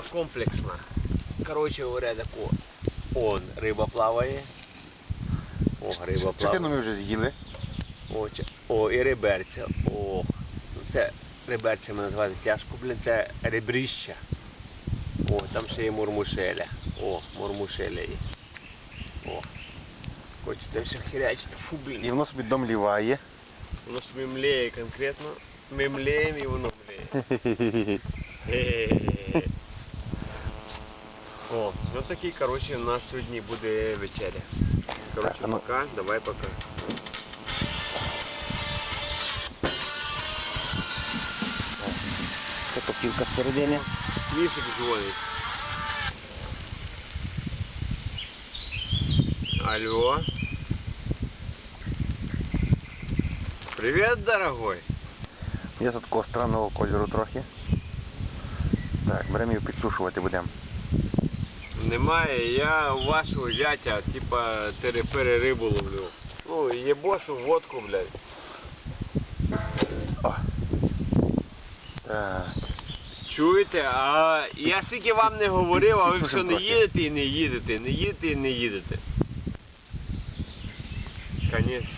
тема комплексна. Коротше говоря, тако. Он риба плаває. О, риба плаває. ми вже з'їли. О, о, і реберця. О. Ну, Це реберцями назвати тяжко, блін, це ребріща. О, там ще є мурмушеля. О, мурмушеля є. О. Хочете все хірячити. Фу, блін. І воно собі домліває. Воно собі млеє конкретно. Ми млеємо і воно млеє. Хе-хе-хе. О, ну такий, коротше, у нас сьогодні буде вечеря. Коротше, Так, а ну. пока, давай пока. Це копілка всередині. Мішик дзвонить. Алло. Привет, дорогой. Є тут такого странного кольору трохи. Так, беремо її підсушувати будемо. Немає, я у вашого зятя, типа, терепери рибу ловлю. Ну, єбошу водку, блядь. О. Так. Чуєте? А я скільки вам не говорив, а ви все не їдете і не їдете, не їдете і не їдете. Конечно.